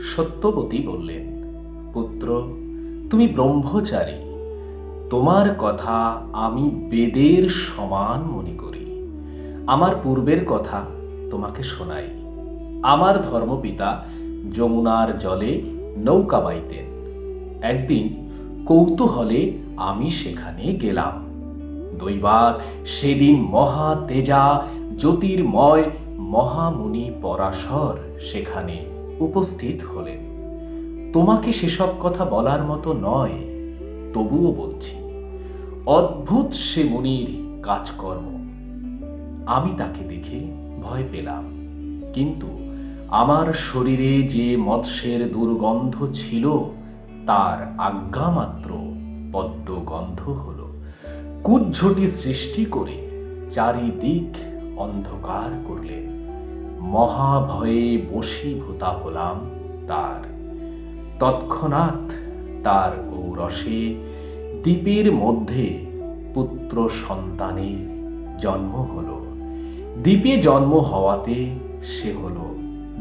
সত্যবতী বললেন, পুত্র, তুমি ব্রহ্মচারী। তোমার কথা আমি বেদের সমান মনে করি। আমার পূর্বের কথা তোমাকে শোনাই। আমার ধর্মপিতা যমুনার জলে নৌকা বাইতেন। একদিন কৌতূহলে আমি সেখানে গেলাম। দৈবাত সেদিন মহা তেজা, জ্যোতির্ময় মহামুনি পরাশর সেখানে উপস্থিত হলেন তোমাকে সেসব কথা বলার মতো নয়, তবুও বলছি, অদ্ভুত সে মুনির কাজকর্ম। আমি তাকে দেখে ভয় পেলাম, কিন্তু আমার শরীরে যে মৎস্যের দুর্গন্ধ ছিল, তার আজ্ঞামাত্র পদ্মগন্ধ হল। কুজ্ঝটি সৃষ্টি করে চারিদিক অন্ধকার করলেন। মহাভয়ে বশীভূতা হলাম তার। তৎক্ষণাৎ তার ঔরসে দ্বীপের মধ্যে পুত্র সন্তানের জন্ম হল। দ্বীপে জন্ম হওয়াতে সে হল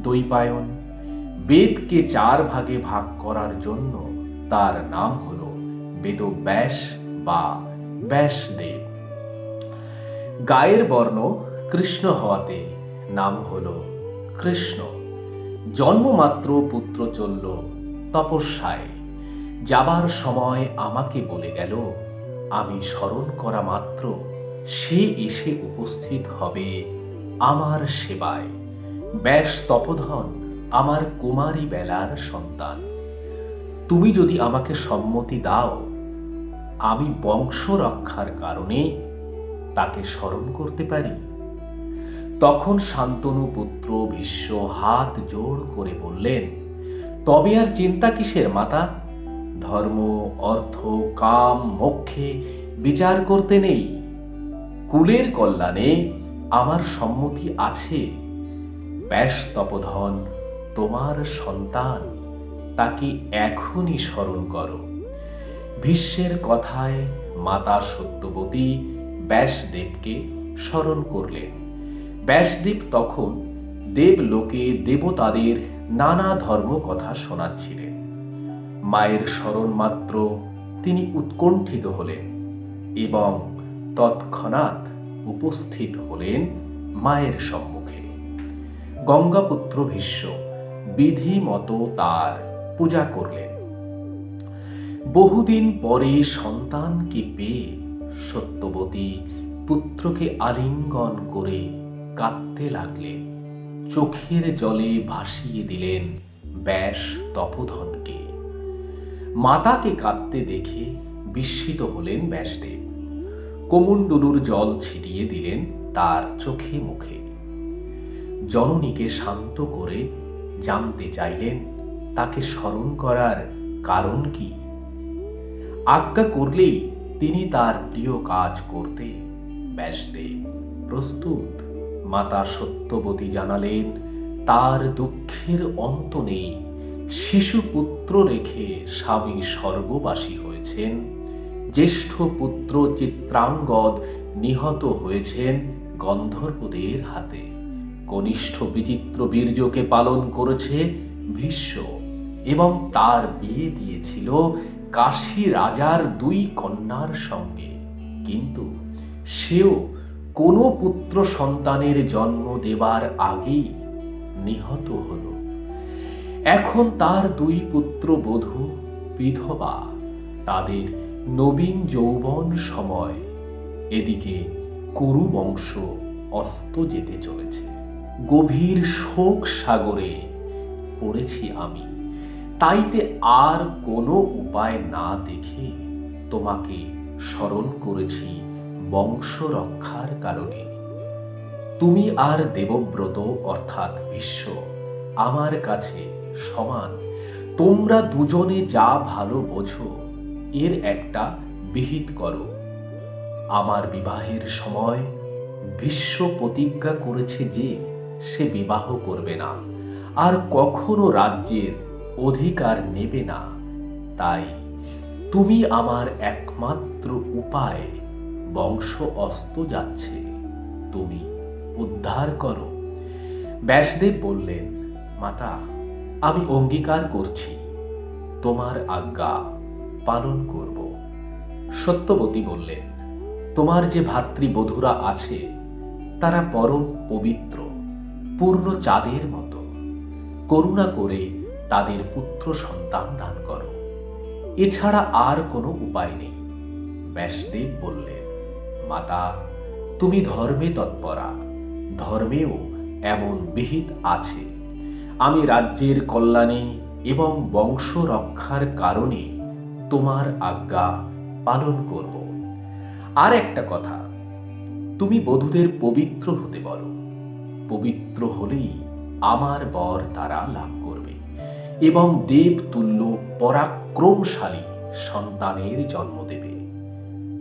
দৈপায়ন বেদকে চার ভাগে ভাগ করার জন্য তার নাম হল বেদব্যাস বা ব্যাসদেব। গায়ের বর্ণ কৃষ্ণ হওয়াতে নাম হল কৃষ্ণ। জন্মমাত্র পুত্র চলল তপস্যায়। যাবার সময় আমাকে বলে গেল, আমি স্মরণ করা মাত্র, সে এসে উপস্থিত হবে আমার সেবায়। ব্যাস তপধন, আমার কুমারী বেলার সন্তান। তুমি যদি আমাকে সম্মতি দাও, আমি বংশ রক্ষার কারণে তাকে স্মরণ করতে পারি। তখন শান্তনু পুত্র ভীষ্ম হাত জোড় করে বললেন, তবে আর চিন্তা কিসের মাতা? ধর্ম, অর্থ, কাম, মক্ষে বিচার করতে নেই। কুলের কল্যাণে আমার সম্মতি আছে। ব্যাস তপধন, তোমার সন্তান, তাকে এখনই স্মরণ করো। ভীষ্মের কথায় মাতা সত্যবতী ব্যাসদেবকে স্মরণ করলেন। ব্যাসদেব তখন দেবলোকে দেবতাদের নানা ধর্ম কথা শোনাচ্ছিলেন। মায়ের স্মরণ মাত্র তিনি উৎকণ্ঠিত হলেন এবং তৎক্ষণাৎ উপস্থিত হলেন মায়ের সম্মুখে। গঙ্গাপুত্র ভীষ্ম বিধি মতো তার পূজা করলেন। বহুদিন পরে সন্তানকে পেয়ে সত্যবতী পুত্রকে আলিঙ্গন করে কাঁদতে লাগলেন চোখের জলে ভাসিয়ে দিলেন ব্যাস তপোধনকে। মাতাকে কাঁদতে দেখে বিস্মিত হলেন ব্যাসদেব। কোমণ্ডলুর জল ছিটিয়ে দিলেন তার চোখে মুখে। জননীকে শান্ত করে জানতে চাইলেন, তাকে স্মরণ করার কারণ কি? আজ্ঞা করলেই তিনি তার প্রিয় কাজ করতে ব্যাসদেব প্রস্তুত। মাতা সত্যবতী জানালেন, তার দুঃখের অন্ত নেই। শিশু পুত্র রেখে স্বামী স্বর্গবাসী হয়েছেন। জ্যেষ্ঠ পুত্র চিত্রাঙ্গদ নিহত হয়েছেন গন্ধর্বদের হাতে। কনিষ্ঠ বিচিত্র বীর্যকে পালন করেছে ভীষ্ম এবং তার বিয়ে দিয়েছিল কাশী রাজার দুই কন্যার সঙ্গে। কিন্তু সেও কোনো পুত্র সন্তানের জন্ম দেবার আগেই নিহত হল। এখন তার দুই পুত্র বধূ, বিধবা, তাদের নবীন যৌবন সময়। এদিকে কুরু বংশ অস্ত যেতে চলেছে। গভীর শোক সাগরে পড়েছি আমি। তাইতে আর কোনো উপায় না দেখে তোমাকে স্মরণ করেছি বংশ রক্ষার কারণে। তুমি আর দেবব্রত অর্থাৎ বিশ্ব আমার কাছে সমান। তোমরা দুজনে যা ভালো বোঝো, এর একটা বিহিত করো। আমার বিবাহের সময় বিশ্ব প্রতিজ্ঞা করেছে যে সে বিবাহ করবে না, আর কখনো রাজ্যের অধিকার নেবে না। তাই তুমি আমার একমাত্র উপায় বংশ অস্ত যাচ্ছে। তুমি উদ্ধার করো। ব্যাসদেব বললেন, মাতা, আমি অঙ্গীকার করছি। তোমার আজ্ঞা পালন করব। সত্যবতী বললেন, তোমার যে ভাতৃবধূরা আছে, তারা পরম পবিত্র, পূর্ণ চাঁদের মতো। করুণা করে তাদের পুত্র সন্তান দান করো। এছাড়া আর কোনো উপায় নেই। ব্যাসদেব বললেন মাতা, তুমি ধর্মে তৎপরা, ধর্মেও এমন বিহিত আছে। আমি রাজ্যের কল্যাণে এবং বংশ রক্ষার কারণে তোমার আজ্ঞা পালন করব। আর একটা কথা, তুমি বধূদের পবিত্র হতে বলো। পবিত্র হলেই আমার বর তারা লাভ করবে এবং দেবতুল্য পরাক্রমশালী সন্তানের জন্ম দেবে।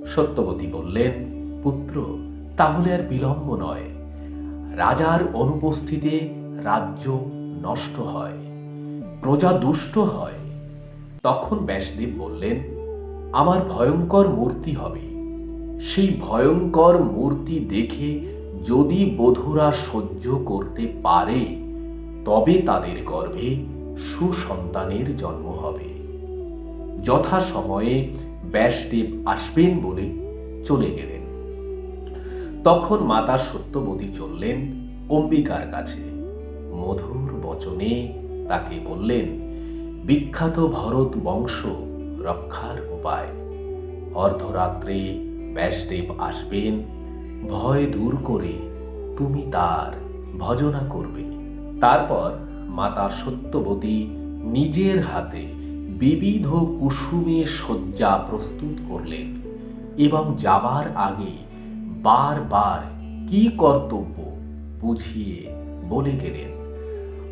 সত্যবতী বললেন পুত্র, তাহলে আর বিলম্ব নয়। রাজার অনুপস্থিতে রাজ্য নষ্ট হয়, প্রজা দুষ্ট হয়। তখন ব্যাসদেব বললেন, আমার ভয়ঙ্কর মূর্তি হবে। সেই ভয়ঙ্কর মূর্তি দেখে যদি বধুরা সহ্য করতে পারে, তবে তাদের গর্ভে সুসন্তানের জন্ম হবে। যথা সময়ে ব্যাসদেব আসবেন বলে চলে গেলেন। তখন মাতা সত্যবতী চললেন অম্বিকার কাছে। মধুর বচনে তাকে বললেন, বিখ্যাত ভরত বংশ রক্ষার উপায়। অর্ধরাত্রে ব্যাসদেব আসবেন, ভয় দূর করে তুমি তার ভজনা করবে। তারপর মাতা সত্যবতী নিজের হাতে বিবিধ কুসুমে শয্যা প্রস্তুত করলেন এবং যাবার আগে বারবার কি কর্তব্য বুঝিয়ে বলে গেলেন।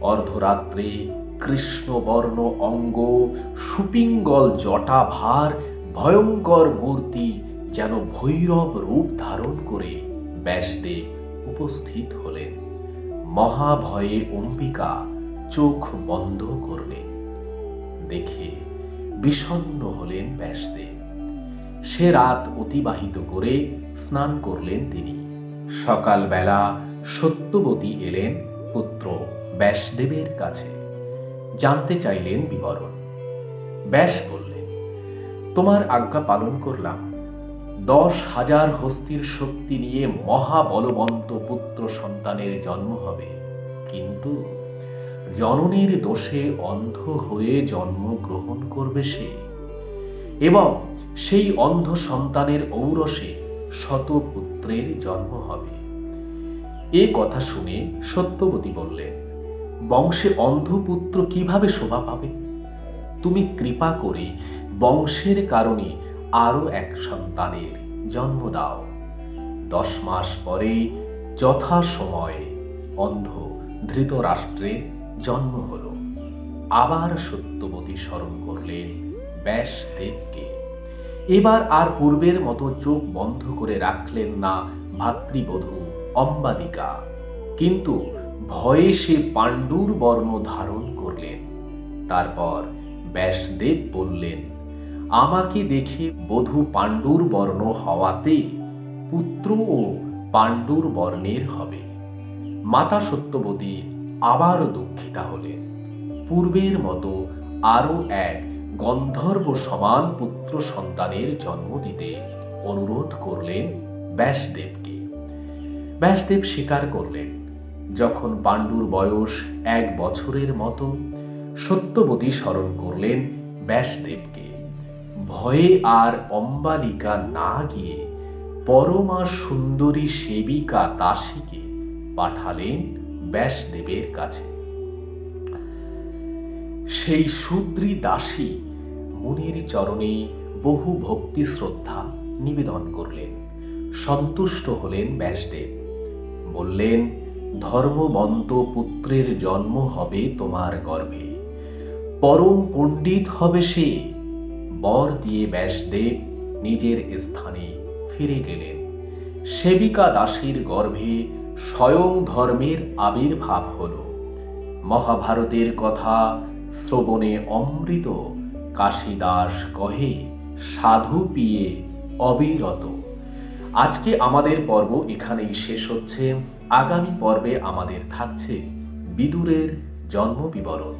অর্ধরাত্রে কৃষ্ণবর্ণ অঙ্গ, সুপিঙ্গল জটা ভার ভয়ঙ্কর মূর্তি যেন ভৈরব রূপ ধারণ করে ব্যাসদেব উপস্থিত হলেন। মহাভয়ে অম্বিকা চোখ বন্ধ করলেন। দেখে বিষণ্ণ হলেন ব্যাসদেব। সে রাত অতিবাহিত করে স্নান করলেন তিনি। সকালবেলা সত্যবতী এলেন পুত্র ব্যাসদেবের কাছে। জানতে চাইলেন বিবরণ। ব্যাস বললেন, তোমার আজ্ঞা পালন করলাম। দশ হাজার হস্তির শক্তি নিয়ে মহাবলবন্ত পুত্র সন্তানের জন্ম হবে। কিন্তু জননীর দোষে অন্ধ হয়ে জন্মগ্রহণ করবে সে। এবং সেই অন্ধ সন্তানের ঔরসে শত পুত্রের জন্ম হবে। এ কথা শুনে সত্যবতী বললেন বংশে অন্ধপুত্র কীভাবে শোভা পাবে? তুমি কৃপা করে বংশের কারণে আরও এক সন্তানের জন্ম দাও। দশ মাস পরে যথা সময়ে অন্ধ ধৃতরাষ্ট্রের জন্ম হল। আবার সত্যবতী স্মরণ করলেন ব্যাসদেবকে। এবার আর পূর্বের মতো চোখ বন্ধ করে রাখলেন না ভাতৃবধূ অম্বাদিকা কিন্তু ভয়ে সে পাণ্ডুর বর্ণ ধারণ করলেন। তারপর ব্যাসদেব বললেন, আমাকে দেখে বধূ পাণ্ডুর বর্ণ হওয়াতে পুত্র ও পাণ্ডুর বর্ণের হবে। মাতা সত্যবতী আবারও দুঃখিতা হলেন। পূর্বের মতো আরও এক গন্ধর্ব সমান পুত্র সন্তানের জন্ম দিতে অনুরোধ করলেন ব্যাসদেবকে। ব্যাসদেব স্বীকার করলেন, যখন পাণ্ডুর বয়স এক বছরের মতো, সত্যবতী স্মরণ করলেন ব্যাসদেবকে। ভয়ে আর অম্বালিকা না গিয়ে পরমা সুন্দরী সেবিকা দাসীকে পাঠালেন ব্যাসদেবের কাছে। সেই শূদ্রী দাসী মুনির চরণে বহু ভক্তি শ্রদ্ধা নিবেদন করলেন। সন্তুষ্ট হলেন ব্যাসদেব। বললেন, ধর্মবন্ত পুত্রের জন্ম হবে তোমার গর্ভে। পরম পণ্ডিত হবে সে। বর দিয়ে ব্যাসদেব নিজের স্থানে ফিরে গেলেন। সেবিকা দাসীর গর্ভে স্বয়ং ধর্মের আবির্ভাব হল। মহাভারতের কথা শ্রবণে অমৃত, কাশীদাস কহে, সাধু পিয়ে অবিরত। আজকে আমাদের পর্ব এখানেই শেষ হচ্ছে। আগামী পর্বে আমাদের থাকছে বিদুরের জন্ম বিবরণ